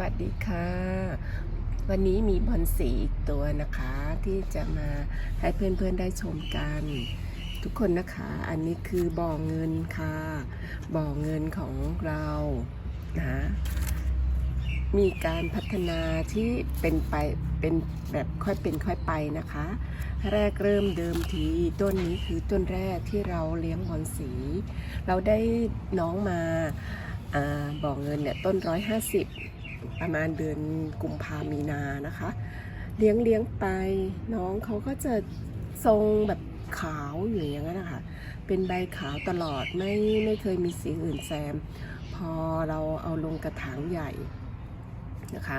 วัสดีค่ะ วันนี้มีบอลสีอีกตัวนะคะ ที่จะมาให้เพื่อนๆได้ชมกัน ทุกคนนะคะ อันนี้คือบ่อเงินค่ะ บ่อเงินของเรานะมีการพัฒนาที่เป็นไปเป็นแบบค่อยเป็นค่อยไปนะคะ แรกเริ่มเดิมทีต้นนี้คือต้นแรกที่เราเลี้ยงบอลสี เราได้น้องมาอาบ่อเงินเนี่ยต้นร้อยห้าสิบ ประมาณเดือนกุมภามีนานะคะ เลี้ยงเลี้ยงไปน้องเขาก็จะทรงแบบขาวอยู่อย่างนั้นนะคะเป็นใบขาวตลอดไม่ไม่เคยมีสีอื่นแซม พอเราเอาลงกระถางใหญ่นะคะ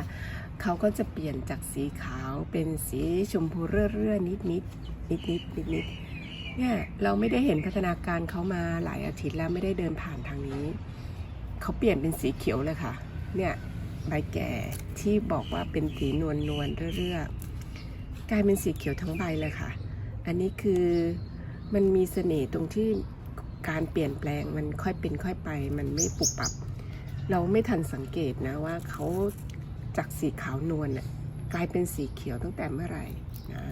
เขาก็จะเปลี่ยนจากสีขาวเป็นสีชมพูเรื่อๆนิดนิดนิดนิดนิดนิดๆเนี่ยเราไม่ได้เห็นพัฒนาการเขามาหลายอาทิตย์แล้วไม่ได้เดินผ่านทางนี้เขาเปลี่ยนเป็นสีเขียวเลยค่ะเนี่ย ใบแก่ที่บอกว่าเป็นสีนวลนวลเรื่อยๆกลายเป็นสีเขียวทั้งใบเลยค่ะ อันนี้คือมันมีเสน่ห์ตรงที่การเปลี่ยนแปลงมันค่อยเป็นค่อยไป มันไม่ปุบปับ เราไม่ทันสังเกตนะว่าเขาจากสีขาวนวลน่ะกลายเป็นสีเขียวตั้งแต่เมื่อไหร่นะ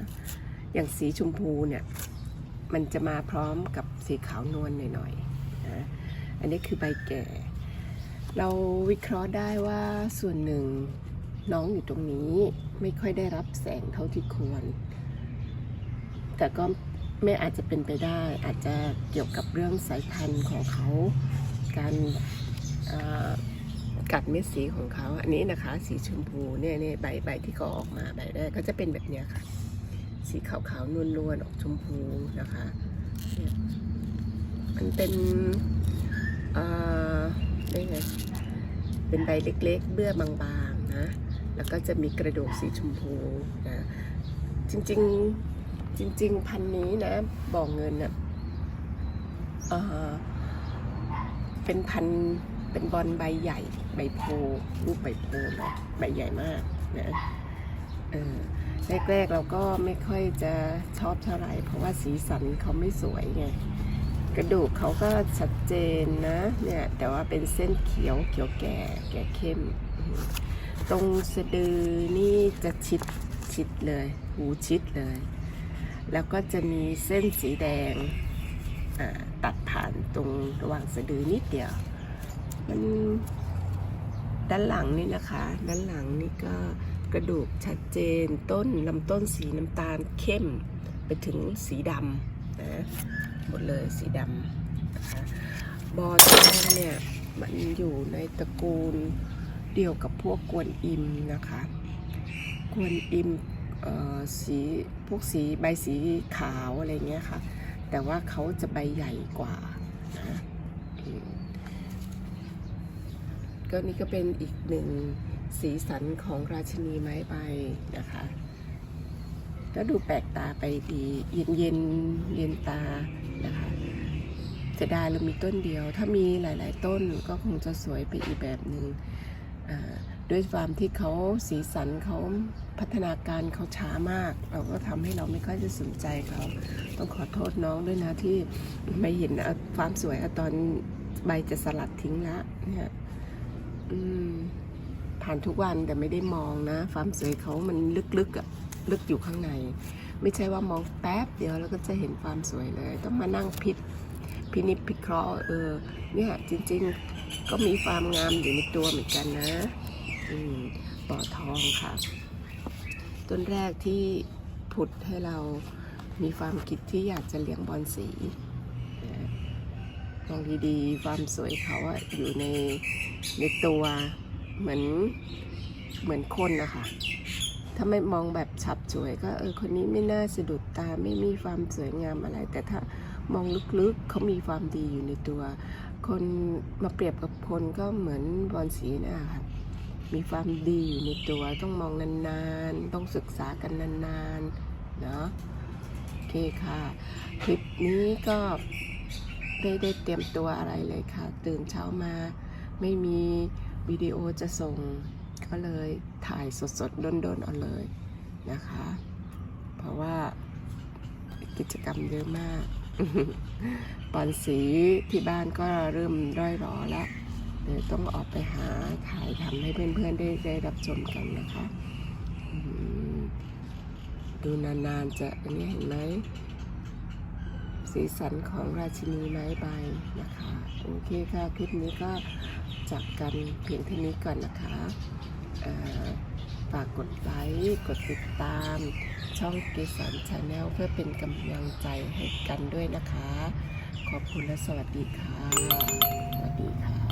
อย่างสีชมพูเนี่ยมันจะมาพร้อมกับสีขาวนวลหน่อยๆนะอันนี้คือใบแก่ เราวิเคราะห์ได้ว่าส่วนหนึ่งน้องอยู่ตรงนี้ไม่ค่อยได้รับแสงเท่าที่ควร แต่ก็ไม่อาจจะเป็นไปได้ อาจจะเกี่ยวกับเรื่องสายพันธุ์ของเขา การกัดเม็ดสีของเขาอันนี้นะคะ สีชมพูเนี่ยเนี่ยใบใบที่เขาออกมาใบแรกก็จะเป็นแบบนี้ค่ะ สีขาวๆนวลๆออกชมพูนะคะมันเป็นอ่า ได้ไงเป็นใบเล็กๆ เบื้อบางๆนะ แล้วก็จะมีกระดูกสีชมพูนะ จริงๆจริง ๆ พันนี้นะบ่อเงินน่ะเอ่อเป็นพันเป็นบอลใบใหญ่ใบโพลูกใบโพเลยใบใหญ่มากนะเออแรกๆเราก็ไม่ค่อยจะชอบเท่าไหร่เพราะว่าสีสันเขาไม่สวยไง กระดูกเขาก็ชัดเจนนะเนี่ยแต่ว่าเป็นเส้นเขียวเขียวแก่แก่เข้ม ตรงสะดือนี่จะชิดชิดเลย หูชิดเลย แล้วก็จะมีเส้นสีแดงตัดผ่านตรงระหว่างสะดือนิดเดียวมันด้านหลังนี่นะคะ ด้านหลังนี่ก็กระดูกชัดเจนต้นลำต้นสีน้ำตาลเข้มไปถึงสีดำนะ หมดเลยสีดำนะคะบอทองเนี่ยมันอยู่ในตระกูลเดียวกับพวกกวนอิมนะคะ กวนอิมออสีพวกสีใบสีขาวอะไรเงี้ยค่ะ แต่ว่าเขาจะใบใหญ่กว่านะก็นี่ก็เป็นอีกหนึ่งสีสันของราชินีไม้ใบนะคะ ก็ดูแปลกตาไปดีเย็นเย็นเย็นตานะคะจะได้เรามีต้นเดียว ถ้ามีหลาย ๆ ต้นก็คงจะสวยไปอีกแบบหนึ่งอ่าด้วยความที่เขาสีสันเขาพัฒนาการเขาช้ามาก เราก็ทำให้เราไม่ค่อยจะสนใจเขาต้องขอโทษน้องด้วยนะที่ไม่เห็นความสวยอตอนใบจะสลัดทิ้งละเนี่ยอืมผ่านทุกวันแต่ไม่ได้มองนะ ความสวยเขามันลึกๆอะ ลึกอยู่ข้างใน ไม่ใช่ว่ามองแป๊บเดียวแล้วก็จะเห็นความสวยเลย ต้องมานั่งพิจพินิจพิเคราะห์เออเนี่ยจริงๆก็มีความงามอยู่ในตัวเหมือนกันนะอืมต่อทองค่ะ ต้นแรกที่ผุดให้เรามีความคิดที่อยากจะเลี้ยงบอลสีมองดีๆ ความสวยเขาอะอยู่ในในตัวเหมือนเหมือนคนนะคะ ถ้าไม่มองแบบฉับฉวยก็เออคนนี้ไม่น่าสะดุดตาไม่มีความสวยงามอะไร แต่ถ้ามองลึกๆเขามีความดีอยู่ในตัว คนมาเปรียบกับคนก็เหมือนบอลสีนะคะมีความดีอยู่ในตัวต้องมองนานๆ ต้องศึกษากันนานๆเนาะโอเคค่ะ คลิปนี้ก็ไม่ได้เตรียมตัวอะไรเลยค่ะ ตื่นเช้ามาไม่มีวิดีโอจะส่ง ก็เลยถ่ายสดๆด้นๆเอาเลยนะคะ เพราะว่ากิจกรรมเยอะมากปอนสีที่บ้านก็เริ่มร่อยรอแล้วเดี๋ยวต้องออกไปหาถ่ายทำให้เพื่อนๆได้ได้รับชมกันนะคะ ดูนานๆจะอันนี้เห็นไหมสีสันของราชินีไม้ใบนะคะ โอเคค่ะ คลิปนี้ก็จากกันเพียงเท่านี้ก่อนนะคะ ฝากกดไลค์กดติดตาม ช่องเกสรชาแนลเพื่อเป็นกำลังใจให้กันด้วยนะคะ ขอบคุณและสวัสดีค่ะ สวัสดีค่ะ